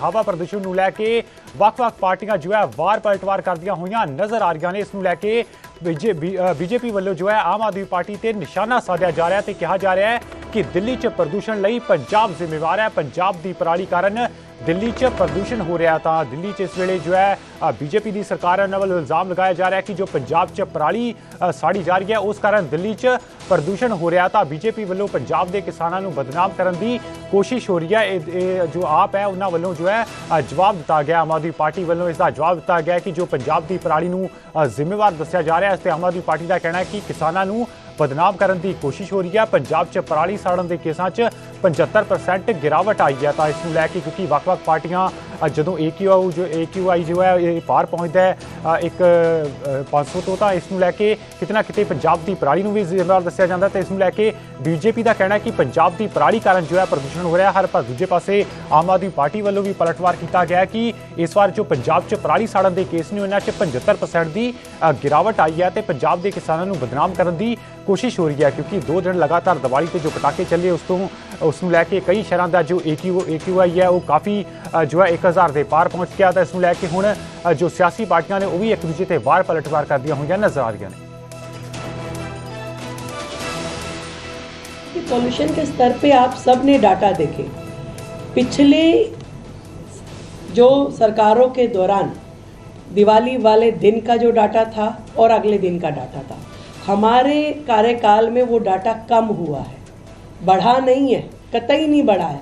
ਹਵਾ ਪ੍ਰਦੂਸ਼ਣ ਨੂੰ ਲੈ ਕੇ ਵੱਖ-ਵੱਖ ਪਾਰਟੀਆਂ ਜੋ ਹੈ ਵਾਰ ਪਲਟਵਾਰ ਕਰਦੀਆਂ ਹੋਈਆਂ ਨਜ਼ਰ ਆ ਰਹੀਆਂ ਨੇ। ਇਸ ਨੂੰ ਲੈ ਕੇ ਬੀਜੇਪੀ ਵੱਲੋਂ ਜੋ ਹੈ ਆਮ ਆਦਮੀ ਪਾਰਟੀ ਤੇ ਨਿਸ਼ਾਨਾ ਸਾਧਿਆ ਜਾ ਰਿਹਾ ਤੇ ਕਿਹਾ ਜਾ ਰਿਹਾ ਹੈ ਕਿ ਦਿੱਲੀ 'ਚ ਪ੍ਰਦੂਸ਼ਣ ਲਈ ਪੰਜਾਬ ਜ਼ਿੰਮੇਵਾਰ ਹੈ। ਪੰਜਾਬ ਦੀ ਪਰਾਲੀ ਕਾਰਨ ਦਿੱਲੀ 'ਚ ਪ੍ਰਦੂਸ਼ਣ ਹੋ ਰਿਹਾ ਤਾਂ ਦਿੱਲੀ 'ਚ ਇਸ ਵੇਲੇ ਜੋ ਹੈ ਬੀਜੇਪੀ ਦੀ ਸਰਕਾਰ ਉਹਨਾਂ ਵੱਲੋਂ ਇਲਜ਼ਾਮ ਲਗਾਇਆ ਜਾ ਰਿਹਾ ਕਿ ਜੋ ਪੰਜਾਬ 'ਚ ਪਰਾਲੀ ਸਾੜੀ ਜਾ ਰਹੀ ਹੈ, ਉਸ ਕਾਰਨ ਦਿੱਲੀ 'ਚ ਪ੍ਰਦੂਸ਼ਣ ਹੋ ਰਿਹਾ ਤਾਂ ਬੀਜੇਪੀ ਵੱਲੋਂ ਪੰਜਾਬ ਦੇ ਕਿਸਾਨਾਂ ਨੂੰ ਬਦਨਾਮ ਕਰਨ ਦੀ ਕੋਸ਼ਿਸ਼ ਹੋ ਰਹੀ ਹੈ। ਇਹ ਇਹ ਜੋ ਆਪ ਹੈ, ਉਹਨਾਂ ਵੱਲੋਂ ਜੋ ਹੈ ਜਵਾਬ ਦਿੱਤਾ ਗਿਆ। ਆਮ ਆਦਮੀ ਪਾਰਟੀ ਵੱਲੋਂ ਇਸ ਦਾ ਜਵਾਬ ਦਿੱਤਾ ਗਿਆ ਕਿ ਜੋ ਪੰਜਾਬ ਦੀ ਪਰਾਲੀ ਨੂੰ ਜ਼ਿੰਮੇਵਾਰ ਦੱਸਿਆ ਜਾ ਰਿਹਾ ਹੈ, ਇਸ ਤੇ ਆਮ ਆਦਮੀ ਪਾਰਟੀ ਦਾ ਕਹਿਣਾ ਹੈ ਕਿ ਕਿਸਾਨਾਂ ਨੂੰ ਬਦਨਾਮ ਕਰਨ ਦੀ ਕੋਸ਼ਿਸ਼ ਹੋ ਰਹੀ ਹੈ। ਪੰਜਾਬ 'ਚ ਪਰਾਲੀ ਸਾੜਨ ਦੇ ਕੇਸਾਂ 'ਚ 75% ਗਿਰਾਵਟ ਆਈ ਹੈ। ਤਾਂ ਇਸ ਨੂੰ ਲੈ ਕੇ ਕਿਉਂਕਿ ਵੱਖ-ਵੱਖ ਪਾਰਟੀਆਂ ਅ, ਜਦੋਂ AQI ਜੋ AQI ਜੋ ਹੈ ਇਹ ਪਾਰ ਪਹੁੰਚਦਾ ਹੈ। ਇੱਕ ਅ, 500 ਤੋਂ ਤਾਂ ਇਸ ਨੂੰ ਲੈ ਕੇ ਕਿਤਨਾ ਕਿਤੇ ਪੰਜਾਬ ਦੀ ਪਰਾਲੀ ਨੂੰ ਵੀ ਜ਼ਿੰਮੇਵਾਰ ਦੱਸਿਆ ਜਾਂਦਾ ਤੇ ਇਸ ਨੂੰ ਲੈ ਕੇ ਬੀਜੇਪੀ ਦਾ ਕਹਿਣਾ ਹੈ ਕਿ ਪੰਜਾਬ ਦੀ ਪਰਾਲੀ ਕਾਰਨ ਜੋ ਹੈ ਪ੍ਰਦੂਸ਼ਣ ਹੋ ਰਿਹਾ ਹਰ ਪਰ ਦੂਜੇ ਪਾਸੇ ਆਮ ਆਦਮੀ ਪਾਰਟੀ ਵੱਲੋਂ ਵੀ ਪਲਟਵਾਰ ਕੀਤਾ ਗਿਆ ਕਿ ਇਸ ਵਾਰ ਜੋ ਪੰਜਾਬ 'ਚ ਪਰਾਲੀ ਸਾੜਨ ਦੇ ਕੇਸ ਨੇ ਉਹਨਾਂ 'ਚ 75% ਦੀ ਗਿਰਾਵਟ ਆਈ ਹੈ ਤੇ ਪੰਜਾਬ ਦੇ ਕਿਸਾਨਾਂ ਨੂੰ ਬਦਨਾਮ ਕਰਨ ਦੀ कोशिश हो रही है, क्योंकि दो दिन लगातार दिवाली तो जो पटाखे चले उस तो उसमें लैके कई शहर का जो ए क्यू ए क्यू आई है, वो काफ़ी जो है एक हज़ार के पार पहुँच गया तो इसमें लैके हूँ जो सियासी पार्टियाँ ने, वो भी एक दूजे से वार पलटवार कर दिया हुई नज़र आ रही ने। पॉल्यूशन के स्तर पे आप सबने डाटा देखे। पिछले जो सरकारों के दौरान दिवाली वाले दिन का जो डाटा था और अगले दिन का डाटा था हमारे कार्यकाल में वो डाटा कम हुआ है बढ़ा नहीं है कतई नहीं बढ़ा है।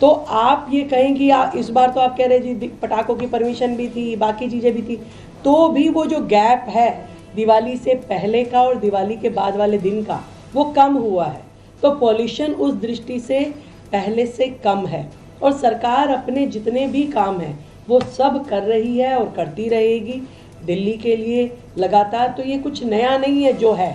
तो आप ये कहें कि आ, इस बार तो आप कह रहे जी पटाखों की परमिशन भी थी बाकी चीज़ें भी थी तो भी वो जो गैप है दिवाली से पहले का और दिवाली के बाद वाले दिन का वो कम हुआ है। तो पॉल्यूशन उस दृष्टि से पहले से कम है और सरकार अपने जितने भी काम हैं वो सब कर रही है और करती रहेगी। दिल्ली के लिए लगातार तो ये कुछ नया नहीं है जो है।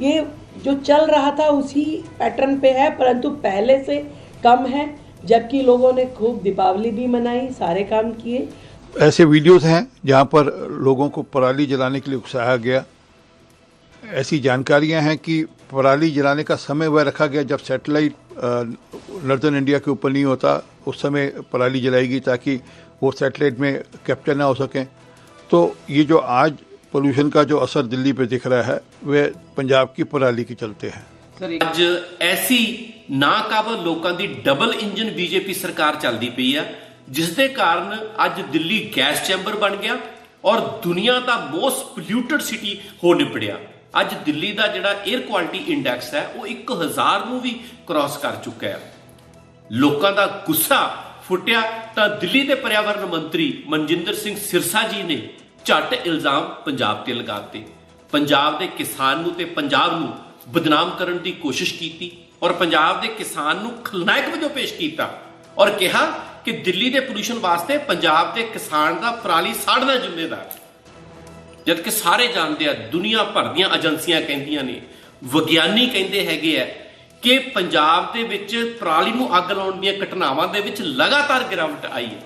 ये जो चल रहा था उसी पैटर्न पे है, परंतु पहले से कम है, जबकि लोगों ने खूब दीपावली भी मनाई, सारे काम किए। ऐसे वीडियोस हैं जहाँ पर लोगों को पराली जलाने के लिए उकसाया गया। ऐसी जानकारियाँ हैं कि पराली जलाने का समय वह रखा गया जब सैटेलाइट नॉर्दर्न इंडिया के ऊपर नहीं होता, उस समय पराली जलाएगी ताकि वो सैटेलाइट में कैप्चर ना हो सकें। तो ये जो आज पोल्यूशन का जो असर दिल्ली पे दिख रहा है वह पंजाब की पराली के चलते हैं। ਸਰ ਅੱਜ ਐਸੀ ਨਾਕਾਬਲ ਲੋਕਾਂ ਦੀ ਡਬਲ ਇੰਜਨ ਬੀਜੇਪੀ ਸਰਕਾਰ ਚੱਲਦੀ ਪਈ ਆ ਜਿਸ ਦੇ ਕਾਰਨ ਅੱਜ ਦਿੱਲੀ ਗੈਸ ਚੈਂਬਰ ਬਣ ਗਿਆ ਔਰ ਦੁਨੀਆ ਦਾ ਮੋਸਟ ਪੋਲੂਟਡ ਸਿਟੀ ਹੋ ਨਿਪੜਿਆ ਅੱਜ ਦਿੱਲੀ ਦਾ ਜਿਹੜਾ 에ਅਰ ਕੁਆਲਿਟੀ ਇੰਡੈਕਸ ਹੈ ਉਹ 1000 ਨੂੰ ਵੀ ਕ੍ਰਾਸ ਕਰ ਚੁੱਕਾ ਹੈ ਲੋਕਾਂ ਦਾ ਗੁੱਸਾ ਫੁੱਟਿਆ ਤਾਂ ਦਿੱਲੀ ਦੇ ਪਰਿਆਵਰਣ ਮੰਤਰੀ ਮਨਜਿੰਦਰ ਸਿੰਘ ਸਿਰਸਾ ਜੀ ਨੇ ਝੱਟ ਇਲਜ਼ਾਮ ਪੰਜਾਬ ਤੇ ਲਗਾਤੇ ਪੰਜਾਬ ਦੇ ਕਿਸਾਨ ਨੂੰ ਤੇ ਪੰਜਾਬ ਨੂੰ ਬਦਨਾਮ ਕਰਨ ਦੀ ਕੋਸ਼ਿਸ਼ ਕੀਤੀ ਔਰ ਪੰਜਾਬ ਦੇ ਕਿਸਾਨ ਨੂੰ ਖਲਨਾਇਕ ਵਜੋਂ ਪੇਸ਼ ਕੀਤਾ ਔਰ ਕਿਹਾ ਕਿ ਦਿੱਲੀ ਦੇ ਪੋਲੂਸ਼ਨ ਵਾਸਤੇ ਪੰਜਾਬ ਦੇ ਕਿਸਾਨ ਦਾ ਪਰਾਲੀ ਸਾੜਨਾ ਜ਼ਿੰਮੇਦਾਰ ਹੈ। ਜਦ ਕਿ ਸਾਰੇ ਜਾਣਦੇ ਆ ਦੁਨੀਆ ਭਰ ਦੀਆਂ ਏਜੰਸੀਆਂ ਕਹਿੰਦੀਆਂ ਨੇ, ਵਿਗਿਆਨੀ ਕਹਿੰਦੇ ਹੈਗੇ ਆ ਕਿ ਪੰਜਾਬ ਦੇ ਵਿੱਚ ਪਰਾਲੀ ਨੂੰ ਅੱਗ ਲਾਉਣ ਦੀਆਂ ਘਟਨਾਵਾਂ ਦੇ ਵਿੱਚ ਲਗਾਤਾਰ ਗਿਰਾਵਟ ਆਈ ਹੈ।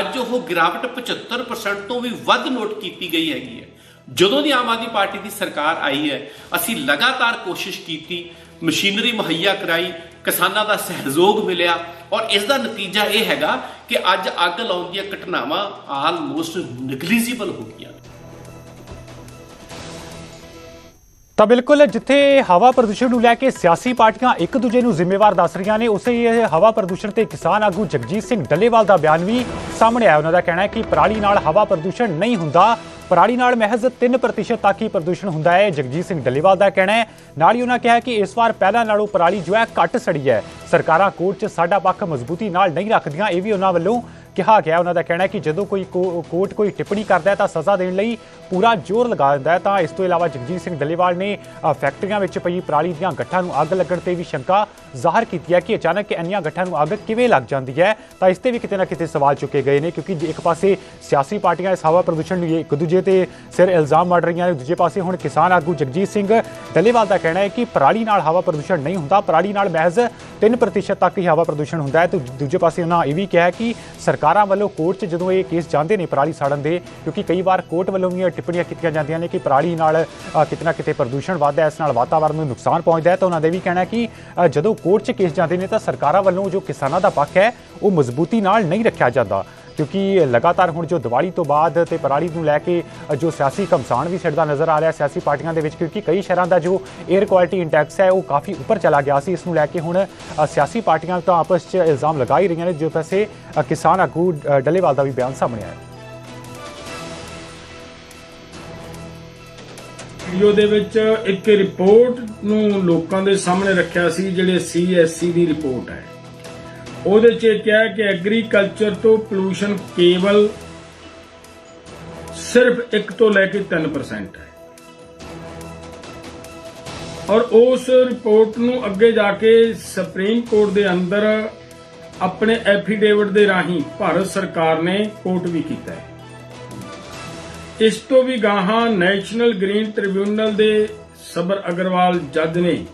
ਅੱਜ ਉਹ ਗਿਰਾਵਟ 75% ਤੋਂ ਵੀ ਵੱਧ ਨੋਟ ਕੀਤੀ ਗਈ ਹੈਗੀ ਹੈ। ਜਦੋਂ ਦੀ ਆਮ ਆਦਮੀ ਪਾਰਟੀ ਦੀ ਸਰਕਾਰ ਆਈ ਹੈ, ਅਸੀਂ ਲਗਾਤਾਰ ਕੋਸ਼ਿਸ਼ ਕੀਤੀ, ਮਸ਼ੀਨਰੀ ਮੁਹੱਈਆ ਕਰਾਈ, ਕਿਸਾਨਾਂ ਦਾ ਸਹਿਯੋਗ ਮਿਲਿਆ ਔਰ ਇਸ ਦਾ ਨਤੀਜਾ ਇਹ ਹੈਗਾ ਕਿ ਅੱਜ ਅੱਗ ਲਾਉਣ ਦੀਆਂ ਘਟਨਾਵਾਂ ਆਲਮੋਸਟ ਨਿਗਲੀਜੀਬਲ ਹੋ ਗਈਆਂ। ਤਾਂ ਬਿਲਕੁਲ ਜਿੱਥੇ ਹਵਾ ਪ੍ਰਦੂਸ਼ਣ ਨੂੰ ਲੈ ਕੇ ਸਿਆਸੀ ਪਾਰਟੀਆਂ ਇੱਕ ਦੂਜੇ ਨੂੰ ਜ਼ਿੰਮੇਵਾਰ ਦੱਸ ਰਹੀਆਂ ਨੇ, ਉਸੇ ਇਹ ਹਵਾ ਪ੍ਰਦੂਸ਼ਣ ਤੇ ਕਿਸਾਨ ਆਗੂ ਜਗਜੀਤ ਸਿੰਘ ਡੱਲੇਵਾਲ ਦਾ ਬਿਆਨ ਵੀ ਸਾਹਮਣੇ ਆਇਆ। ਉਹਨਾਂ ਦਾ ਕਹਿਣਾ ਹੈ ਕਿ ਪਰਾਲੀ ਨਾਲ ਹਵਾ ਪ੍ਰਦੂਸ਼ਣ ਨਹੀਂ ਹੁੰਦਾ। ਪਰਾਲੀ ਨਾਲ ਮਹਿਜ਼ 3% ਤੱਕ ਹੀ ਪ੍ਰਦੂਸ਼ਣ ਹੁੰਦਾ ਹੈ, ਜਗਜੀਤ ਸਿੰਘ ਡੱਲੇਵਾਲ ਦਾ ਕਹਿਣਾ ਹੈ। ਨਾਲ ਹੀ ਉਹਨਾਂ ਕਿਹਾ ਕਿ ਇਸ ਵਾਰ ਪਹਿਲਾਂ ਨਾਲੋਂ ਪਰਾਲੀ ਜੋ ਹੈ ਘੱਟ ਸੜੀ ਹੈ। ਸਰਕਾਰਾਂ ਕੋਰਟ 'ਚ ਸਾਡਾ ਪੱਖ ਮਜ਼ਬੂਤੀ ਨਾਲ ਨਹੀਂ ਰੱਖਦੀਆਂ, ਇਹ ਵੀ ਉਹਨਾਂ ਵੱਲੋਂ ਕਿਹਾ ਗਿਆ ਉਹਨਾਂ ਦਾ ਕਹਿਣਾ ਹੈ ਕਿ ਜਦੋਂ ਕੋਈ ਕੋ- ਕੋਰਟ ਕੋਈ ਟਿੱਪਣੀ ਕਰਦਾ ਹੈ ਤਾਂ ਸਜ਼ਾ ਦੇਣ ਲਈ ਪੂਰਾ ਜ਼ੋਰ ਲਗਾ ਦਿੰਦਾ ਹੈ। ਤਾਂ ਇਸ ਤੋਂ ਇਲਾਵਾ ਜਗਜੀਤ ਸਿੰਘ ਡੱਲੇਵਾਲ ਨੇ ਫੈਕਟਰੀਆਂ ਵਿੱਚ ਪਈ ਪਰਾਲੀ ਦੀਆਂ ਗੱਠਾਂ ਨੂੰ ਅੱਗ ਲੱਗਣ ਤੇ ਵੀ ਸ਼ੰਕਾ ਜ਼ਾਹਰ ਕੀਤੀ ਹੈ ਕਿ ਅਚਾਨਕ ਇੰਨੀਆਂ ਗੱਠਾਂ ਨੂੰ ਅੱਗ ਕਿਵੇਂ ਲੱਗ ਜਾਂਦੀ ਹੈ, ਤਾਂ ਇਸ ਤੇ ਵੀ ਕਿਤੇ ਨਾ ਕਿਤੇ ਸਵਾਲ ਚੁੱਕੇ ਗਏ ਨੇ ਕਿਉਂਕਿ ਇੱਕ ਪਾਸੇ ਸਿਆਸੀ ਪਾਰਟੀਆਂ ਇਸ ਹਵਾ ਪ੍ਰਦੂਸ਼ਣ ਨੂੰ, ਇੱਕ ਦੂਜੇ ਤੇ ਸਿਰ ਇਲਜ਼ਾਮ ਮਾਰ ਰਹੀਆਂ ਨੇ, ਦੂਜੇ ਪਾਸੇ ਹੁਣ ਕਿਸਾਨ ਆਗੂ ਜਗਜੀਤ ਸਿੰਘ ਡੱਲੇਵਾਲ ਦਾ ਕਹਿਣਾ ਹੈ ਕਿ ਪਰਾਲੀ ਨਾਲ ਹਵਾ ਪ੍ਰਦੂਸ਼ਣ ਨਹੀਂ ਹੁੰਦਾ, ਪਰਾਲੀ ਨਾਲ ਮਹਿਜ਼ 3% ਤੱਕ ਹੀ ਹਵਾ ਪ੍ਰਦੂਸ਼ਣ ਹੁੰਦਾ ਹੈ। ਤੇ ਦੂਜੇ ਪਾਸੇ ਉਹਨਾਂ ਇਹ ਵੀ ਕਿਹਾ ਕਿ ਸਰਕਾਰ ਸਰਕਾਰਾਂ ਵੱਲੋਂ ਕੋਰਟ 'ਚ ਜਦੋਂ ਇਹ ਕੇਸ ਜਾਂਦੇ ਨੇ ਪਰਾਲੀ ਸਾੜਨ ਦੇ ਕਿਉਂਕਿ ਕਈ ਵਾਰ ਕੋਰਟ ਵੱਲੋਂ ਵੀ ਇਹ ਟਿੱਪਣੀਆਂ ਕੀਤੀਆਂ ਜਾਂਦੀਆਂ ਨੇ ਕਿ ਪਰਾਲੀ ਨਾਲ ਅ, ਕਿਤੇ ਨਾ ਕਿਤੇ ਪ੍ਰਦੂਸ਼ਣ ਵੱਧਦਾ ਹੈ ਇਸ ਨਾਲ ਵਾਤਾਵਰਣ ਨੂੰ ਨੁਕਸਾਨ ਪਹੁੰਚਦਾ ਹੈ ਤਾਂ ਉਹਨਾਂ ਦੇ ਵੀ ਕਹਿਣਾ ਕਿ ਜਦੋਂ ਕੋਰਟ 'ਚ ਕੇਸ ਜਾਂਦੇ ਨੇ ਤਾਂ ਸਰਕਾਰਾਂ ਵੱਲੋਂ ਜੋ ਕਿਸਾਨਾਂ ਦਾ ਪੱਖ ਹੈ ਉਹ ਮਜ਼ਬੂਤੀ ਨਾਲ ਨਹੀਂ ਰੱਖਿਆ ਜਾਂਦਾ। ਕਿਉਂਕਿ ਲਗਾਤਾਰ ਹੁਣ ਜੋ ਦੀਵਾਲੀ ਤੋਂ ਬਾਅਦ ਤੇ ਪਰਾਲੀ ਨੂੰ ਲੈ ਕੇ ਜੋ ਸਿਆਸੀ ਘਮਸਾਨ ਵੀ ਛਿੜਦਾ ਨਜ਼ਰ ਆ ਰਿਹਾ ਸਿਆਸੀ ਪਾਰਟੀਆਂ ਦੇ ਵਿੱਚ, ਕਿਉਂਕਿ ਕਈ ਸ਼ਹਿਰਾਂ ਦਾ ਜੋ 에ਅਰ ਕੁਆਲਿਟੀ ਇੰਡੈਕਸ ਹੈ, ਉਹ ਕਾਫੀ ਉੱਪਰ ਚਲਾ ਗਿਆ ਸੀ। ਇਸ ਨੂੰ ਲੈ ਕੇ ਹੁਣ ਸਿਆਸੀ ਪਾਰਟੀਆਂ ਤਾਂ ਆਪਸ 'ਚ ਇਲਜ਼ਾਮ ਲਗਾ ਹੀ ਰਹੀਆਂ ਨੇ। ਜੋ ਪੈਸੇ ਕਿਸਾਨ ਆਗੂ ਡੱਲੇਵਾਲ ਦਾ ਵੀ ਬਿਆਨ ਸਾਹਮਣੇ ਆਇਆ। ਵੀਡੀਓ ਦੇ ਵਿੱਚ ਇੱਕ ਰਿਪੋਰਟ ਨੂੰ ਲੋਕਾਂ ਦੇ ਸਾਹਮਣੇ ਰੱਖਿਆ ਸੀ, ਜਿਹੜੇ ਸੀਐਸਸੀ ਦੀ ਰਿਪੋਰਟ ਹੈ। ਉਹਦੇ 'ਚ ਇਹ ਕਿਹਾ ਕਿ ਐਗਰੀਕਲਚਰ ਤੋਂ ਪੋਲੂਸ਼ਨ ਕੇਵਲ ਸਿਰਫ 1 ਤੋਂ ਲੈ ਕੇ 3% ਹੈ। ਔਰ ਉਸ ਰਿਪੋਰਟ ਨੂੰ ਅੱਗੇ ਜਾ ਕੇ ਸੁਪਰੀਮ ਕੋਰਟ ਦੇ ਅੰਦਰ ਆਪਣੇ ਐਫੀਡੇਵਿਟ ਦੇ ਰਾਹੀਂ ਭਾਰਤ ਸਰਕਾਰ ਨੇ ਕੋਰਟ ਵੀ ਕੀਤਾ ਹੈ। ਇਸ ਤੋਂ ਵੀ ਗਾਹਾਂ ਨੈਸ਼ਨਲ ਗ੍ਰੀਨ ਟ੍ਰਿਬਿਊਨਲ ਦੇ ਸਬਰ ਅਗਰਵਾਲ ਜੱਜ ਨੇ,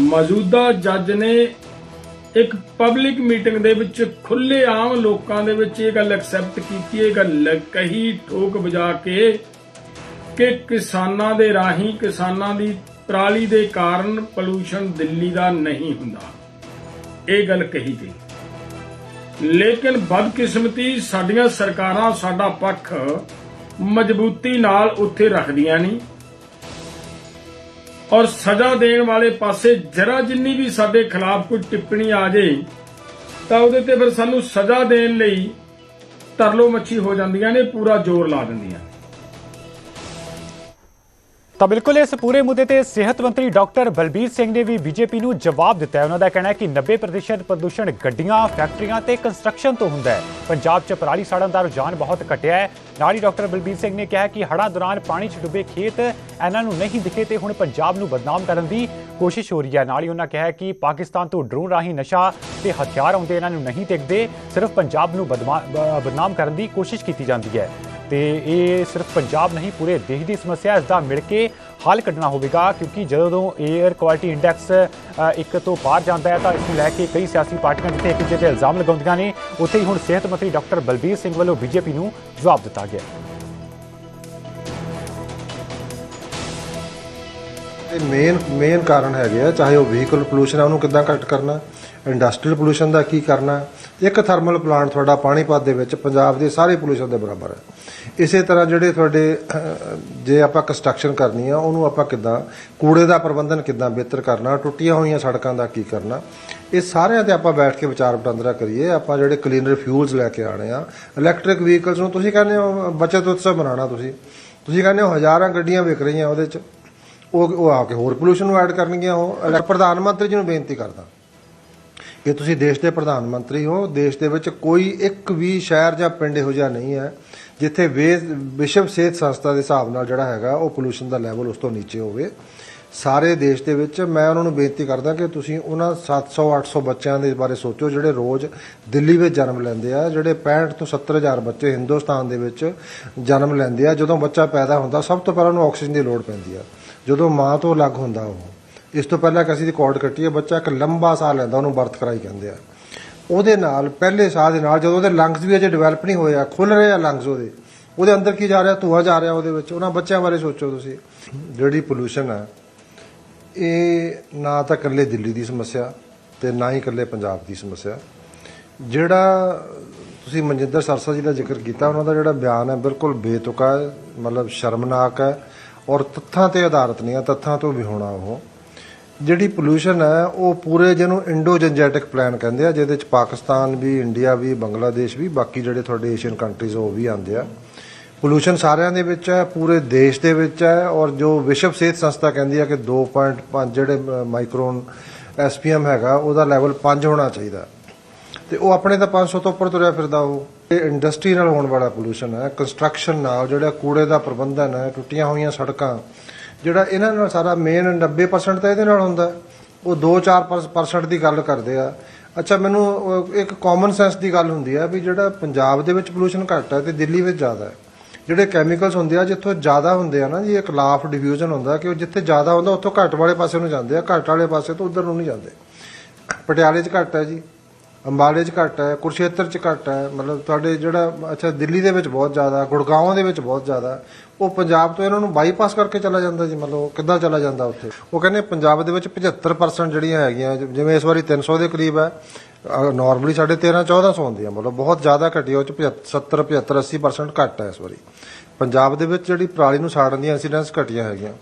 ਮੌਜੂਦਾ ਜੱਜ ਨੇ ਇੱਕ ਪਬਲਿਕ ਮੀਟਿੰਗ ਦੇ ਵਿੱਚ ਖੁੱਲੇ ਆਮ ਲੋਕਾਂ ਦੇ ਵਿੱਚ ਇਹ ਗੱਲ ਐਕਸੈਪਟ ਕੀਤੀ, ਇਹ ਗੱਲ ਕਹੀ ਠੋਕ ਵਜਾ ਕੇ ਕਿ ਕਿਸਾਨਾਂ ਦੇ ਰਾਹੀਂ ਕਿਸਾਨਾਂ ਦੀ ਪਰਾਲੀ ਦੇ ਕਾਰਨ ਪੋਲੂਸ਼ਨ ਦਿੱਲੀ ਦਾ ਨਹੀਂ ਹੁੰਦਾ। ਇਹ ਗੱਲ ਕਹੀ ਗਈ। ਲੇਕਿਨ ਬਦਕਿਸਮਤੀ ਸਾਡੀਆਂ ਸਰਕਾਰਾਂ, ਸਾਡਾ ਪੱਖ ਮਜ਼ਬੂਤੀ ਨਾਲ ਉੱਥੇ ਰੱਖਦੀਆਂ ਨਹੀਂ। ਔਰ ਸਜ਼ਾ ਦੇਣ ਵਾਲੇ ਪਾਸੇ ਜਰਾ ਜਿੰਨੀ ਵੀ ਸਾਡੇ ਖਿਲਾਫ ਕੋਈ ਟਿੱਪਣੀ ਆ ਜੇ, ਤਾਂ ਉਹਦੇ ਤੇ ਫਿਰ ਸਾਨੂੰ ਸਜ਼ਾ ਦੇਣ ਲਈ ਤਰਲੋ ਮੱਛੀ ਹੋ ਜਾਂਦੀਆਂ ਨੇ, ਪੂਰਾ ਜ਼ੋਰ ਲਾ ਦਿੰਦੀਆਂ ਤਾਂ ਬਿਲਕੁਲ ਇਸ ਪੂਰੇ ਮੁੱਦੇ ਤੇ ਸਿਹਤ ਮੰਤਰੀ ਡਾਕਟਰ ਬਲਬੀਰ ਸਿੰਘ ਨੇ ਵੀ ਬੀਜੇਪੀ ਨੂੰ ਜਵਾਬ ਦਿੱਤਾ ਹੈ। ਉਹਨਾਂ ਦਾ ਕਹਿਣਾ ਹੈ ਕਿ 90% ਪ੍ਰਦੂਸ਼ਣ ਗੱਡੀਆਂ, ਫੈਕਟਰੀਆਂ ਤੇ ਕੰਸਟਰਕਸ਼ਨ ਤੋਂ ਹੁੰਦਾ ਹੈ। ਪੰਜਾਬ 'ਚ ਪਰਾਲੀ ਸਾੜਨ ਦਾ ਰੁਝਾਨ ਬਹੁਤ ਘਟਿਆ ਹੈ। ਨਾਲ ਹੀ ਡਾਕਟਰ ਬਲਬੀਰ ਸਿੰਘ ਨੇ ਕਿਹਾ ਕਿ ਹੜ੍ਹਾਂ ਦੌਰਾਨ ਪਾਣੀ 'ਚ ਡੁੱਬੇ ਖੇਤ ਇਹਨਾਂ ਨੂੰ ਨਹੀਂ ਦਿਖੇ ਤੇ ਹੁਣ ਪੰਜਾਬ ਨੂੰ ਬਦਨਾਮ ਕਰਨ ਦੀ ਕੋਸ਼ਿਸ਼ ਹੋ ਰਹੀ ਹੈ। ਨਾਲ ਹੀ ਉਹਨਾਂ ਕਿਹਾ ਕਿ ਪਾਕਿਸਤਾਨ ਤੋਂ ਡਰੋਨ ਰਾਹੀਂ ਨਸ਼ਾ ਤੇ ਹਥਿਆਰ ਆਉਂਦੇ ਇਹਨਾਂ ਨੂੰ ਨਹੀਂ ਦਿਖਦੇ ਸਿਰਫ ਪੰਜਾਬ ਨੂੰ ਬਦਮਾ- ਬਦਨਾਮ ਕਰਨ ਦੀ ਕੋਸ਼ਿਸ਼ ਕੀਤੀ ਜਾਂਦੀ ਹੈ। ਤੇ ਇਹ ਸਿਰਫ ਪੰਜਾਬ ਨਹੀਂ, ਪੂਰੇ ਦੇਸ਼ ਦੀ ਸਮੱਸਿਆ ਇਸ ਦਾ ਮਿਲ ਕੇ ਹੱਲ ਕੱਢਣਾ ਹੋਵੇਗਾ, ਕਿਉਂਕਿ ਜਦੋਂ 에ਅਰ ਕੁਆਲਿਟੀ ਇੰਡੈਕਸ ਇੱਕ ਤੋਂ ਬਾਹਰ ਜਾਂਦਾ ਹੈ, ਤਾਂ ਇਸ ਨੂੰ ਲੈ ਕੇ ਕਈ ਸਿਆਸੀ ਪਾਰਟੀਆਂ ਜਿੱਥੇ ਇੱਕ ਦੂਜੇ ਤੇ ਇਲਜ਼ਾਮ ਲਗਾਉਂਦੀਆਂ ਨੇ, ਉੱਥੇ ਹੀ ਹੁਣ ਸਿਹਤ ਮੰਤਰੀ ਡਾਕਟਰ ਬਲਬੀਰ ਸਿੰਘ ਵੱਲੋਂ ਬੀਜੇਪੀ ਨੂੰ ਜਵਾਬ ਦਿੱਤਾ ਗਿਆ। ਇਹ ਮੇਨ ਮੇਨ ਕਾਰਨ ਹੈਗੇ ਆ, ਚਾਹੇ ਉਹ ਵਹੀਕਲ ਪੋਲੂਸ਼ਨ ਆ, ਉਹਨੂੰ ਕਿੱਦਾਂ ਘੱਟ ਕਰਨਾ। ਇੰਡਸਟਰੀਅਲ ਪੋਲੂਸ਼ਨ ਦਾ ਕੀ ਕਰਨਾ ਇੱਕ ਥਰਮਲ ਪਲਾਂਟ ਤੁਹਾਡਾ ਪਾਣੀਪਤ ਦੇ ਵਿੱਚ ਪੰਜਾਬ ਦੇ ਸਾਰੇ ਪੋਲੂਸ਼ਨ ਦੇ ਬਰਾਬਰ ਹੈ। ਇਸੇ ਤਰ੍ਹਾਂ ਜਿਹੜੇ ਤੁਹਾਡੇ ਜੇ ਆਪਾਂ ਕੰਸਟਰਕਸ਼ਨ ਕਰਨੀ ਆ ਉਹਨੂੰ ਆਪਾਂ ਕਿੱਦਾਂ ਕੂੜੇ ਦਾ ਪ੍ਰਬੰਧਨ ਕਿੱਦਾਂ ਬਿਹਤਰ ਕਰਨਾ ਟੁੱਟੀਆਂ ਹੋਈਆਂ ਸੜਕਾਂ ਦਾ ਕੀ ਕਰਨਾ ਇਹ ਸਾਰਿਆਂ ਤੇ ਆਪਾਂ ਬੈਠ ਕੇ ਵਿਚਾਰ ਵਟਾਂਦਰਾ ਕਰੀਏ। ਆਪਾਂ ਜਿਹੜੇ ਕਲੀਨਰ ਫਿਊਲਸ ਲੈ ਕੇ ਆਣੇ ਆ ਇਲੈਕਟ੍ਰਿਕ ਵਹੀਕਲਸ ਨੂੰ ਤੁਸੀਂ ਕਹਿੰਦੇ ਹੋ ਬਚਤ ਉਤਸਵ ਬਣਾਉਣਾ ਤੁਸੀਂ। ਤੁਸੀਂ ਕਹਿੰਦੇ ਹੋ ਹਜ਼ਾਰਾਂ ਗੱਡੀਆਂ ਵਿਕ ਰਹੀਆਂ ਉਹਦੇ 'ਚ। ਉਹ ਉਹ ਆ ਕੇ ਹੋਰ ਪੋਲੂਸ਼ਨ ਨੂੰ ਐਡ ਕਰਨਗੀਆਂ ਉਹ। ਪ੍ਰਧਾਨ ਮੰਤਰੀ ਜੀ ਨੂੰ ਬੇਨਤੀ ਕਰਦਾ। ਕਿ ਤੁਸੀਂ ਦੇਸ਼ ਦੇ ਪ੍ਰਧਾਨ ਮੰਤਰੀ ਹੋ, ਦੇਸ਼ ਦੇ ਵਿੱਚ ਕੋਈ ਇੱਕ ਵੀ ਸ਼ਹਿਰ ਜਾਂ ਪਿੰਡ ਇਹੋ ਜਿਹਾ ਨਹੀਂ ਹੈ, ਜਿੱਥੇ ਵੇ- ਵਿਸ਼ਵ ਸਿਹਤ ਸੰਸਥਾ ਦੇ ਹਿਸਾਬ ਨਾਲ ਜਿਹੜਾ ਹੈਗਾ, ਉਹ ਪੋਲੂਸ਼ਨ ਦਾ ਲੈਵਲ ਉਸ ਤੋਂ ਨੀਚੇ ਹੋਵੇ। ਸਾਰੇ ਦੇਸ਼ ਦੇ ਵਿੱਚ ਮੈਂ ਉਹਨਾਂ ਨੂੰ ਬੇਨਤੀ ਕਰਦਾ ਕਿ ਤੁਸੀਂ ਉਹਨਾਂ 700 800 ਬੱਚਿਆਂ ਦੇ ਬਾਰੇ ਸੋਚੋ, ਜਿਹੜੇ ਰੋਜ਼ ਦਿੱਲੀ ਵਿੱਚ ਜਨਮ ਲੈਂਦੇ ਆ, ਜਿਹੜੇ 65 ਤੋਂ 70 ਹਜ਼ਾਰ ਬੱਚੇ ਹਿੰਦੁਸਤਾਨ ਦੇ ਵਿੱਚ ਜਨਮ ਲੈਂਦੇ ਆ। ਜਦੋਂ ਬੱਚਾ ਪੈਦਾ ਹੁੰਦਾ, ਸਭ ਤੋਂ ਪਹਿਲਾਂ ਉਹਨੂੰ ਆਕਸੀਜਨ ਦੀ ਲੋੜ ਪੈਂਦੀ ਆ। ਜਦੋਂ ਮਾਂ ਤੋਂ ਅਲੱਗ ਹੁੰਦਾ ਉਹ ਇਸ ਤੋਂ ਪਹਿਲਾਂ ਕਿ ਅਸੀਂ ਰਿਕਾਰਡ ਕੱਟੀਏ ਬੱਚਾ ਇੱਕ ਲੰਬਾ ਸਾਹ ਲੈਂਦਾ, ਉਹਨੂੰ ਬਰਥ ਕਰਾਈ ਕਹਿੰਦੇ ਆ। ਉਹਦੇ ਨਾਲ, ਪਹਿਲੇ ਸਾਹ ਦੇ ਨਾਲ, ਜਦੋਂ ਉਹਦੇ ਲੰਗਸ ਵੀ ਅਜੇ ਡਿਵੈਲਪ ਨਹੀਂ ਹੋਏ ਆ ਖੁੱਲ ਰਹੇ ਆ ਲੰਗਸ ਉਹਦੇ ਉਹਦੇ ਅੰਦਰ ਕੀ ਜਾ ਰਿਹਾ, ਧੂਆ ਜਾ ਰਿਹਾ ਉਹਦੇ ਵਿੱਚ, ਉਹਨਾਂ ਬੱਚਿਆਂ ਬਾਰੇ ਸੋਚੋ ਤੁਸੀਂ। ਜਿਹੜੀ ਪੋਲੂਸ਼ਨ ਹੈ ਇਹ ਨਾ ਤਾਂ ਇਕੱਲੇ ਦਿੱਲੀ ਦੀ ਸਮੱਸਿਆ ਤੇ ਨਾ ਹੀ ਇਕੱਲੇ ਪੰਜਾਬ ਦੀ ਸਮੱਸਿਆ। ਜਿਹੜਾ ਤੁਸੀਂ ਮਨਜਿੰਦਰ ਸਰਸਾ ਜੀ ਦਾ ਜ਼ਿਕਰ ਕੀਤਾ, ਉਹਨਾਂ ਦਾ ਜਿਹੜਾ ਬਿਆਨ ਹੈ, ਬਿਲਕੁਲ ਬੇਤੁਕਾ ਹੈ, ਮਤਲਬ ਸ਼ਰਮਨਾਕ ਹੈ, ਔਰ ਤੱਥਾਂ ਤੇ ਆਧਾਰਿਤ ਨਹੀਂ ਹੈ, ਤੱਥਾਂ ਤੋਂ ਵੀ ਹੋਣਾ ਉਹ। ਜਿਹੜੀ ਪੋਲੂਸ਼ਨ ਹੈ, ਉਹ ਪੂਰੇ ਜਿਹਨੂੰ ਇੰਡੋ ਜੰਜੈਟਿਕ ਪਲਾਨ ਕਹਿੰਦੇ ਆ, ਜਿਹਦੇ ਚ ਪਾਕਿਸਤਾਨ ਵੀ ਇੰਡੀਆ ਵੀ ਬੰਗਲਾਦੇਸ਼ ਵੀ, ਬਾਕੀ ਜਿਹੜੇ ਤੁਹਾਡੇ ਏਸ਼ੀਅਨ ਕੰਟਰੀਜ਼ ਉਹ ਵੀ ਆਉਂਦੇ ਆ। ਪੋਲੂਸ਼ਨ ਸਾਰਿਆਂ ਦੇ ਵਿੱਚ ਹੈ, ਪੂਰੇ ਦੇਸ਼ ਦੇ ਵਿੱਚ ਹੈ, ਔਰ ਜੋ ਵਿਸ਼ਵ ਸਿਹਤ ਸੰਸਥਾ ਕਹਿੰਦੀ ਹੈ ਕਿ 2.5 ਜਿਹੜੇ ਮਾਈਕਰੋਨ ਐਸਪੀਐਮ ਹੈਗਾ, ਉਹਦਾ ਲੈਵਲ 5 ਹੋਣਾ ਚਾਹੀਦਾ। ਤੇ ਉਹ ਆਪਣੇ ਤਾਂ 500 ਤੋਂ ਉੱਪਰ ਤੁਰਿਆ ਫਿਰਦਾ ਉਹ। ਇਹ ਇੰਡਸਟਰੀ ਨਾਲ ਹੋਣ ਵਾਲਾ ਪੋਲੂਸ਼ਨ ਹੈ ਕੰਸਟਰਕਸ਼ਨ ਨਾਲ ਜਿਹੜਾ ਕੂੜੇ ਦਾ ਪ੍ਰਬੰਧਨ ਹੈ, ਟੁੱਟੀਆਂ ਹੋਈਆਂ ਸੜਕਾਂ ਜਿਹੜਾ ਇਹਨਾਂ ਨਾਲ ਸਾਰਾ ਮੇਨ 90% ਤਾਂ ਇਹਦੇ ਨਾਲ ਹੁੰਦਾ। ਹੈ। ਉਹ 2-4% ਦੀ ਗੱਲ ਕਰਦੇ ਆ। ਅੱਛਾ, ਮੈਨੂੰ ਇੱਕ ਕਾਮਨ ਸੈਂਸ ਦੀ ਗੱਲ ਹੁੰਦੀ ਆ ਵੀ ਜਿਹੜਾ ਪੰਜਾਬ ਦੇ ਵਿੱਚ ਪੋਲੂਸ਼ਨ ਘੱਟ ਹੈ ਤੇ ਦਿੱਲੀ ਵਿੱਚ ਜ਼ਿਆਦਾ ਹੈ ਜਿਹੜੇ ਕੈਮੀਕਲਸ ਹੁੰਦੇ ਆ, ਜਿੱਥੋਂ ਜ਼ਿਆਦਾ ਹੁੰਦੇ ਆ ਨਾ ਜੀ, ਇੱਕ ਲਾਫ ਡਿਫਿਊਜ਼ਨ ਹੁੰਦਾ ਕਿ ਉਹ ਜਿੱਥੇ ਜ਼ਿਆਦਾ ਹੁੰਦਾ, ਉੱਥੋਂ ਘੱਟ ਵਾਲੇ ਪਾਸੇ ਨੂੰ ਜਾਂਦੇ ਆ। ਘੱਟ ਵਾਲੇ ਪਾਸੇ ਤੋਂ ਉਧਰ ਨੂੰ ਨਹੀਂ ਜਾਂਦੇ। ਪਟਿਆਲੇ 'ਚ ਘੱਟ ਹੈ ਜੀ। ਅੰਬਾਲੇ 'ਚ ਘੱਟ ਹੈ ਕੁਰਸ਼ੇਤਰ 'ਚ ਘੱਟ ਹੈ, ਮਤਲਬ ਤੁਹਾਡੇ ਜਿਹੜਾ, ਅੱਛਾ, ਦਿੱਲੀ ਦੇ ਵਿੱਚ ਬਹੁਤ ਜ਼ਿਆਦਾ ਗੁੜਗਾਵਾਂ ਦੇ ਵਿੱਚ ਬਹੁਤ ਜ਼ਿਆਦਾ, ਉਹ ਪੰਜਾਬ ਤੋਂ ਇਹਨਾਂ ਨੂੰ ਬਾਈਪਾਸ ਕਰਕੇ ਚਲਾ ਜਾਂਦਾ ਜੀ, ਮਤਲਬ ਕਿੱਦਾਂ ਚਲਾ ਜਾਂਦਾ ਉੱਥੇ? ਉਹ ਕਹਿੰਦੇ ਪੰਜਾਬ ਦੇ ਵਿੱਚ 75% ਜਿਹੜੀਆਂ ਹੈਗੀਆਂ, ਜਿਵੇਂ ਇਸ ਵਾਰੀ 300 ਦੇ ਕਰੀਬ ਹੈ ਨਾਰਮਲੀ ਸਾਡੇ 13 1400 ਹੁੰਦੀਆਂ, ਮਤਲਬ ਬਹੁਤ ਜ਼ਿਆਦਾ ਘਟੀ, ਉਹ ਚ 70 75 80% ਘੱਟ ਹੈ ਇਸ ਵਾਰੀ। ਪੰਜਾਬ ਦੇ ਵਿੱਚ ਜਿਹੜੀ ਪਰਾਲੀ ਨੂੰ ਸਾੜਨ ਦੀਆਂ ਇਨਸੀਡੈਂਟਸ ਘਟੀਆਂ ਹੈਗੀਆਂ।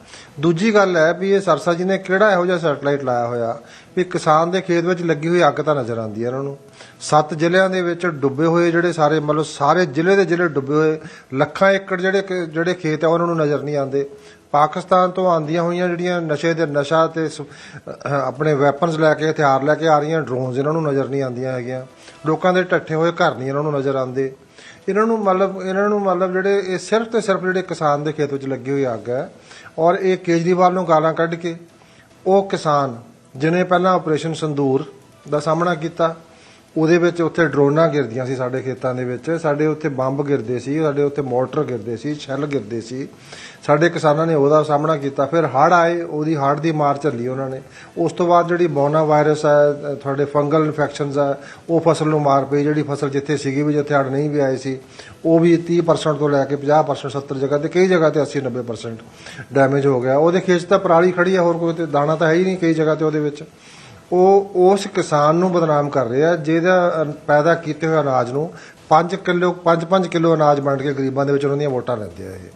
ਦੂਜੀ ਗੱਲ ਹੈ ਵੀ ਇਹ ਸਰਸਾ ਜੀ ਨੇ ਕਿਹੜਾ ਇਹੋ ਜਿਹਾ ਸੈਟਲਾਈਟ ਲਾਇਆ ਹੋਇਆ? ਵੀ ਕਿਸਾਨ ਦੇ ਖੇਤ ਵਿੱਚ ਲੱਗੀ ਹੋਈ ਅੱਗ ਤਾਂ ਨਜ਼ਰ ਆਉਂਦੀ ਹੈ ਇਹਨਾਂ ਨੂੰ। ਸੱਤ ਜ਼ਿਲ੍ਹਿਆਂ ਦੇ ਵਿੱਚ ਡੁੱਬੇ ਹੋਏ ਜਿਹੜੇ ਸਾਰੇ, ਮਤਲਬ ਸਾਰੇ ਜ਼ਿਲ੍ਹੇ ਦੇ ਜ਼ਿਲ੍ਹੇ ਡੁੱਬੇ ਹੋਏ, ਲੱਖਾਂ ਏਕੜ ਜਿਹੜੇ ਕਿ- ਜਿਹੜੇ ਖੇਤ ਆ ਉਹਨਾਂ ਨੂੰ ਨਜ਼ਰ ਨਹੀਂ ਆਉਂਦੇ। ਪਾਕਿਸਤਾਨ ਤੋਂ ਆਂਦੀਆਂ ਹੋਈਆਂ ਜਿਹੜੀਆਂ ਨਸ਼ੇ ਦੇ ਨਸ਼ਾ ਤੇ ਸ- ਆਪਣੇ ਵੈਪਨਸ ਲੈ ਕੇ, ਹਥਿਆਰ ਲੈ ਕੇ ਆ ਰਹੀਆਂ ਡਰੋਨਸ ਇਹਨਾਂ ਨੂੰ ਨਜ਼ਰ ਨਹੀਂ ਆਉਂਦੀਆਂ ਹੈਗੀਆਂ। ਲੋਕਾਂ ਦੇ ਟੱਠੇ ਹੋਏ ਘਰ ਨਹੀਂ ਇਹਨਾਂ ਨੂੰ ਨਜ਼ਰ ਆਉਂਦੇ। ਇਹਨਾਂ ਨੂੰ ਮਤਲਬ, ਇਹਨਾਂ ਨੂੰ ਮਤਲਬ ਜਿਹੜੇ ਇਹ ਸਿਰਫ ਤੇ ਸਿਰਫ ਜਿਹੜੇ ਕਿਸਾਨ ਦੇ ਖੇਤ ਵਿੱਚ ਲੱਗੀ ਹੋਈ ਅੱਗ ਹੈ ਔਰ ਇਹ ਕੇਜਰੀਵਾਲ ਨੂੰ ਗਾਲਾਂ ਕੱਢ ਕੇ ਉਹ ਕਿਸਾਨ, ਜਿਹਨੇ ਪਹਿਲਾਂ ਆਪਰੇਸ਼ਨ ਸੰਦੂਰ ਦਾ ਸਾਹਮਣਾ ਕੀਤਾ ਉਹਦੇ ਵਿੱਚ ਉੱਥੇ ਡਰੋਨਾਂ ਗਿਰਦੀਆਂ ਸੀ ਸਾਡੇ ਖੇਤਾਂ ਦੇ ਵਿੱਚ। ਸਾਡੇ ਉੱਥੇ ਬੰਬ ਗਿਰਦੇ ਸੀ, ਸਾਡੇ ਉੱਥੇ ਮੋਟਰ ਗਿਰਦੇ ਸੀ, ਸ਼ੈੱਲ ਗਿਰਦੇ ਸੀ। ਸਾਡੇ ਕਿਸਾਨਾਂ ਨੇ ਉਹਦਾ ਸਾਹਮਣਾ ਕੀਤਾ। ਫਿਰ ਹੜ੍ਹ ਆਏ, ਉਹਦੀ ਹੜ੍ਹ ਦੀ ਮਾਰ ਝੱਲੀ ਉਹਨਾਂ ਨੇ। ਉਸ ਤੋਂ ਬਾਅਦ ਜਿਹੜੀ ਬੋਨਾ ਵਾਇਰਸ ਹੈ ਤੁਹਾਡੇ ਫੰਗਲ ਇਨਫੈਕਸ਼ਨਸ ਆ, ਉਹ ਫਸਲ ਨੂੰ ਮਾਰ ਪਈ। ਜਿਹੜੀ ਫਸਲ ਜਿੱਥੇ ਸੀਗੀ ਵੀ, ਜਿੱਥੇ ਹੜ੍ਹ ਨਹੀਂ ਵੀ ਆਏ ਸੀ, ਉਹ ਵੀ 30% ਤੋਂ ਲੈ ਕੇ 50% 70 ਜਗ੍ਹਾ ਤੇ ਕਈ ਜਗ੍ਹਾ ਤੇ 80 90% ਡੈਮੇਜ ਹੋ ਗਿਆ। ਉਹਦੇ ਖੇਤ ਤਾਂ ਪਰਾਲੀ ਖੜੀ ਆ, ਹੋਰ ਕੋਈ ਤੇ ਦਾਣਾ ਤਾਂ ਹੈ ਹੀ ਨਹੀਂ ਕਈ ਜਗ੍ਹਾ ਤੇ ਉਹਦੇ ਵਿੱਚ। ਉਹ ਉਸ ਕਿਸਾਨ ਨੂੰ ਬਦਨਾਮ ਕਰ ਰਿਹਾ, ਜਿਹਦਾ ਪੈਦਾ ਕੀਤੇ ਹੋਏ ਅਨਾਜ ਨੂੰ 5 ਕਿਲੋ 5-5 ਕਿਲੋ ਅਨਾਜ ਵੰਡ ਕੇ ਗਰੀਬਾਂ ਦੇ ਵਿੱਚ ਉਹਨਾਂ ਦੀਆਂ ਵੋਟਾਂ ਲੈਂਦੇ ਆ ਇਹ।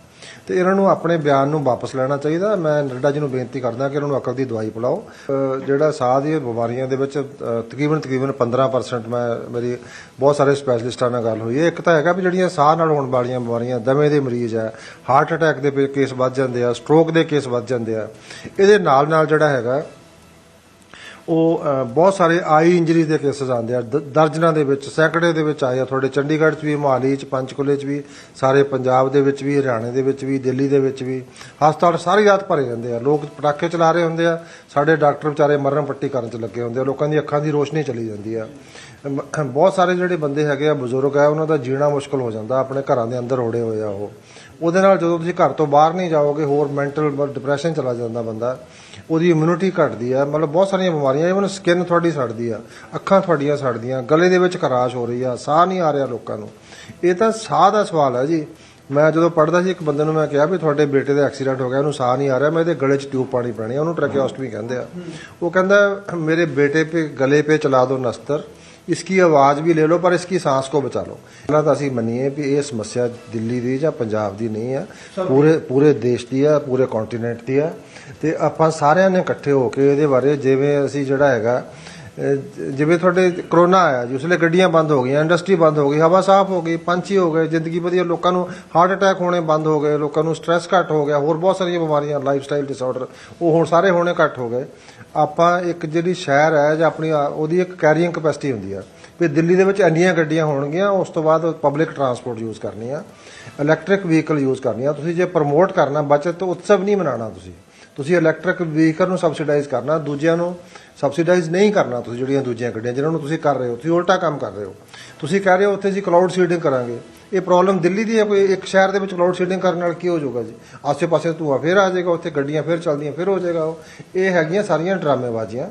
ਤੇ ਇਹਨਾਂ ਨੂੰ ਆਪਣੇ ਬਿਆਨ ਨੂੰ ਵਾਪਸ ਲੈਣਾ ਚਾਹੀਦਾ। ਮੈਂ ਨੱਡਾ ਜੀ ਨੂੰ ਬੇਨਤੀ ਕਰਦਾ ਕਿ ਇਹਨਾਂ ਨੂੰ ਅਕਲ ਦੀ ਦਵਾਈ ਪਿਲਾਓ। ਜਿਹੜਾ ਸਾਹ ਦੀਆਂ ਬਿਮਾਰੀਆਂ ਦੇ ਵਿੱਚ ਤਕਰੀਬਨ ਤਕਰੀਬਨ 15% ਮੈਂ, ਮੇਰੀ ਬਹੁਤ ਸਾਰੇ ਸਪੈਸ਼ਲਿਸਟਾਂ ਨਾਲ ਗੱਲ ਹੋਈ ਹੈ। ਇੱਕ ਤਾਂ ਹੈਗਾ ਵੀ ਜਿਹੜੀਆਂ ਸਾਹ ਨਾਲ ਹੋਣ ਵਾਲੀਆਂ ਬਿਮਾਰੀਆਂ, ਦਮੇ ਦੇ ਮਰੀਜ਼ ਹੈ ਹਾਰਟ ਅਟੈਕ ਦੇ ਪੇ- ਕੇਸ ਵੱਧ ਜਾਂਦੇ ਆ ਸਟ੍ਰੋਕ ਦੇ ਕੇਸ ਵੱਧ ਜਾਂਦੇ ਆ, ਇਹਦੇ ਨਾਲ ਨਾਲ ਜਿਹੜਾ ਹੈਗਾ ਉਹ ਅ, ਬਹੁਤ ਸਾਰੇ ਆਈ ਇੰਜਰੀ ਦੇ ਕੇਸਸ ਆਉਂਦੇ ਆ। ਦ- ਦਰਜਨਾਂ ਦੇ ਵਿੱਚ ਸੈਂਕੜੇ ਦੇ ਵਿੱਚ ਆਏ ਆ। ਤੁਹਾਡੇ ਚੰਡੀਗੜ੍ਹ 'ਚ ਵੀ ਮੋਹਾਲੀ 'ਚ ਪੰਚਕੂਲੇ 'ਚ ਵੀ ਸਾਰੇ ਪੰਜਾਬ ਦੇ ਵਿੱਚ ਵੀ ਹਰਿਆਣੇ ਦੇ ਵਿੱਚ ਵੀ ਦਿੱਲੀ ਦੇ ਵਿੱਚ ਵੀ ਹਸਪਤਾਲ ਸਾਰੀ ਰਾਤ ਭਰੇ ਜਾਂਦੇ ਆ। ਲੋਕ ਪਟਾਕੇ ਚਲਾ ਰਹੇ ਹੁੰਦੇ ਆ। ਸਾਡੇ ਡਾਕਟਰ ਵਿਚਾਰੇ ਮਰਨ ਪੱਟੀ ਕਰਨ 'ਚ ਲੱਗੇ ਹੁੰਦੇ ਆ। ਲੋਕਾਂ ਦੀ ਅੱਖਾਂ ਦੀ ਰੋਸ਼ਨੀ ਚਲੀ ਜਾਂਦੀ ਆ। ਮ- ਬਹੁਤ ਸਾਰੇ ਜਿਹੜੇ ਬੰਦੇ ਹੈਗੇ ਆ ਬਜ਼ੁਰਗ ਆ ਉਹਨਾਂ ਦਾ ਜੀਣਾ ਮੁਸ਼ਕਲ ਹੋ ਜਾਂਦਾ। ਆਪਣੇ ਘਰਾਂ ਦੇ ਅੰਦਰ ਓੜੇ ਹੋਏ ਆ ਉਹ। ਉਹਦੇ ਨਾਲ ਜਦੋਂ ਤੁਸੀਂ ਘਰ ਤੋਂ ਬਾਹਰ ਨਹੀਂ ਜਾਓਗੇ, ਹੋਰ ਮੈਂਟਲ ਡਿਪਰੈਸ਼ਨ ਚਲਾ ਜਾਂਦਾ ਬੰਦਾ, ਉਹਦੀ ਇਮਿਊਨਿਟੀ ਘਟਦੀ ਆ, ਮਤਲਬ ਬਹੁਤ ਸਾਰੀਆਂ ਬਿਮਾਰੀਆਂ ਇਵਨ ਸਕਿਨ ਤੁਹਾਡੀ ਸੜਦੀ ਆ, ਅੱਖਾਂ ਤੁਹਾਡੀਆਂ ਸੜਦੀਆਂ, ਗਲੇ ਦੇ ਵਿੱਚ ਖਰਾਸ਼ ਹੋ ਰਹੀ ਆ, ਸਾਹ ਨਹੀਂ ਆ ਰਿਹਾ ਲੋਕਾਂ ਨੂੰ। ਇਹ ਤਾਂ ਸਾਹ ਦਾ ਸਵਾਲ ਹੈ ਜੀ। ਮੈਂ ਜਦੋਂ ਪੜਦਾ ਸੀ, ਇੱਕ ਬੰਦੇ ਨੂੰ ਮੈਂ ਕਿਹਾ ਵੀ ਤੁਹਾਡੇ ਬੇਟੇ ਦਾ ਐਕਸੀਡੈਂਟ ਹੋ ਗਿਆ, ਉਹਨੂੰ ਸਾਹ ਨਹੀਂ ਆ ਰਿਹਾ, ਮੈਂ ਇਹਦੇ ਗਲੇ 'ਚ ਟਿਊਬ ਪਾਣੀ ਪੈਣੀ ਆ, ਉਹਨੂੰ ਟ੍ਰੈਕਿਓਸਟਮੀ ਕਹਿੰਦੇ ਆ। ਉਹ ਕਹਿੰਦਾ, ਮੇਰੇ ਬੇਟੇ पे ਗਲੇ पे ਚਲਾ ਦੋ ਨਸਤਰ। इसकी ਆਵਾਜ਼ ਵੀ ਲੈ ਲਓ ਪਰ ਇਸकी ਸਾਂਸ ਕੋ ਬਚਾ ਲਓ ਇਹਨਾਂ ਤਾਂ ਅਸੀਂ ਮੰਨੀਏ ਵੀ ਇਹ ਸਮੱਸਿਆ ਦਿੱਲੀ ਦੀ ਜਾਂ ਪੰਜਾਬ ਦੀ ਨਹੀਂ ਹੈ ਪੂਰੇ ਪੂਰੇ ਦੇਸ਼ ਦੀ ਆ ਪੂਰੇ ਕੰਟੀਨੈਂਟ ਦੀ ਆ ਤੇ ਆਪਾਂ ਸਾਰਿਆਂ ਨੇ ਇਕੱਠੇ ਹੋ ਕੇ ਇਹਦੇ ਬਾਰੇ ਜਿਵੇਂ ਅਸੀਂ ਜਿਹੜਾ ਹੈਗਾ ਜਿਵੇਂ ਤੁਹਾਡੇ ਕਰੋਨਾ ਆਇਆ ਜੀ ਉਸਲੇ ਗੱਡੀਆਂ ਬੰਦ ਹੋ ਗਈਆਂ, ਇੰਡਸਟਰੀ ਬੰਦ ਹੋ ਗਈ, ਹਵਾ ਸਾਫ਼ ਹੋ ਗਈ, ਪੰਛੀ ਹੋ ਗਏ, ਜ਼ਿੰਦਗੀ ਵਧੀਆ, ਲੋਕਾਂ ਨੂੰ ਹਾਰਟ ਅਟੈਕ ਹੋਣੇ ਬੰਦ ਹੋ ਗਏ, ਲੋਕਾਂ ਨੂੰ ਸਟ੍ਰੈਸ ਘੱਟ ਹੋ ਗਿਆ, ਹੋਰ ਬਹੁਤ ਸਾਰੀਆਂ ਬਿਮਾਰੀਆਂ ਲਾਈਫ ਸਟਾਈਲ ਡਿਸਆਰਡਰ ਉਹ ਹੁਣ ਸਾਰੇ ਹੋਣੇ ਘੱਟ ਹੋ ਗਏ। ਆਪਾਂ ਇੱਕ ਜਿਹੜੀ ਸ਼ਹਿਰ ਹੈ, ਜਾਂ ਆਪਣੀ ਉਹਦੀ ਇੱਕ ਕੈਰੀਅੰਗ ਕਪੈਸਿਟੀ ਹੁੰਦੀ ਆ, ਵੀ ਦਿੱਲੀ ਦੇ ਵਿੱਚ ਇੰਨੀਆਂ ਗੱਡੀਆਂ ਹੋਣਗੀਆਂ, ਉਸ ਤੋਂ ਬਾਅਦ ਪਬਲਿਕ ਟਰਾਂਸਪੋਰਟ ਯੂਜ਼ ਕਰਨੀ ਆ ਇਲੈਕਟ੍ਰਿਕ ਵਹੀਕਲ ਯੂਜ਼ ਕਰਨੀ ਆ, ਤੁਸੀਂ ਜੇ ਪ੍ਰਮੋਟ ਕਰਨਾ, ਬਚਤ, ਉਤਸਵ ਨਹੀਂ ਮਨਾਉਣਾ ਤੁਸੀਂ ਤੁਸੀਂ ਇਲੈਕਟ੍ਰਿਕ ਵਹੀਕਲ ਨੂੰ ਸਬਸਿਡਾਈਜ਼ ਕਰਨਾ, ਦੂਜਿਆਂ ਨੂੰ ਸਬਸਿਡਾਈਜ਼ ਨਹੀਂ ਕਰਨਾ ਤੁਸੀਂ ਜਿਹੜੀਆਂ ਦੂਜੀਆਂ ਗੱਡੀਆਂ, ਜਿਹਨਾਂ ਨੂੰ ਤੁਸੀਂ ਕਰ ਰਹੇ ਹੋ, ਤੁਸੀਂ ਉਲਟਾ ਕੰਮ ਕਰ ਰਹੇ ਹੋ। ਤੁਸੀਂ ਕਹਿ ਰਹੇ ਹੋ ਉੱਥੇ ਅਸੀਂ ਕਲਾਉਡ ਸੀਡਿੰਗ ਕਰਾਂਗੇ। ਇਹ ਪ੍ਰੋਬਲਮ ਦਿੱਲੀ ਦੀ ਹੈ ਕੋਈ? ਇੱਕ ਸ਼ਹਿਰ ਦੇ ਵਿੱਚ ਕਲਾਉਡ ਸੀਡਿੰਗ ਕਰਨ ਨਾਲ ਕੀ ਹੋ ਜਾਊਗਾ ਜੀ? ਆਸੇ-ਪਾਸੇ ਧੂਆ ਫੇਰ ਆ ਜਾਏਗਾ, ਉੱਥੇ ਗੱਡੀਆਂ ਫੇਰ ਚੱਲਦੀਆਂ, ਫੇਰ ਹੋ ਜਾਏਗਾ ਉਹ। ਇਹ ਹੈਗੀਆਂ ਸਾਰੀਆਂ ਡਰਾਮੇਬਾਜ਼ੀਆਂ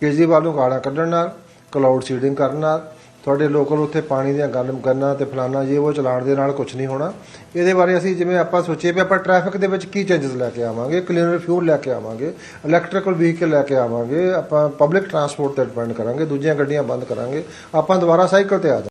ਕੇਜਰੀਵਾਲ ਨੂੰ ਗਾਲਾਂ ਕੱਢਣ ਨਾਲ ਕਲਾਉਡ ਸੀਡਿੰਗ ਕਰਨ ਨਾਲ ਤੁਹਾਡੇ ਲੋਕਲ ਉੱਥੇ ਪਾਣੀ ਦੀਆਂ ਗੱਲ ਗੰਨਾ ਤੇ ਫਲਾਨਾ ਇਹ ਉਹ ਚਲਾਉਣ ਦੇ ਨਾਲ ਕੁਝ ਨਹੀਂ ਹੋਣਾ। ਇਹਦੇ ਬਾਰੇ ਅਸੀਂ ਜਿਵੇਂ ਆਪਾਂ ਸੋਚੀਏ ਵੀ ਆਪਾਂ ਟ੍ਰੈਫਿਕ ਦੇ ਵਿੱਚ ਕੀ ਚੇਂਜਸ ਲੈ ਕੇ ਆਵਾਂਗੇ ਕਲੀਨਰ ਫਿਊਲ ਲੈ ਕੇ ਆਵਾਂਗੇ ਇਲੈਕਟ੍ਰੀਕਲ ਵਹੀਕਲ ਲੈ ਕੇ ਆਵਾਂਗੇ, ਆਪਾਂ ਪਬਲਿਕ ਟਰਾਂਸਪੋਰਟ ਤੇ ਡਿਪੈਂਡ ਕਰਾਂਗੇ, ਦੂਜੀਆਂ ਗੱਡੀਆਂ ਬੰਦ ਕਰਾਂਗੇ, ਆਪਾਂ ਦੁਬਾਰਾ ਸਾਈਕਲ ਤੇ ਆ ਜਾਵਾਂਗੇ।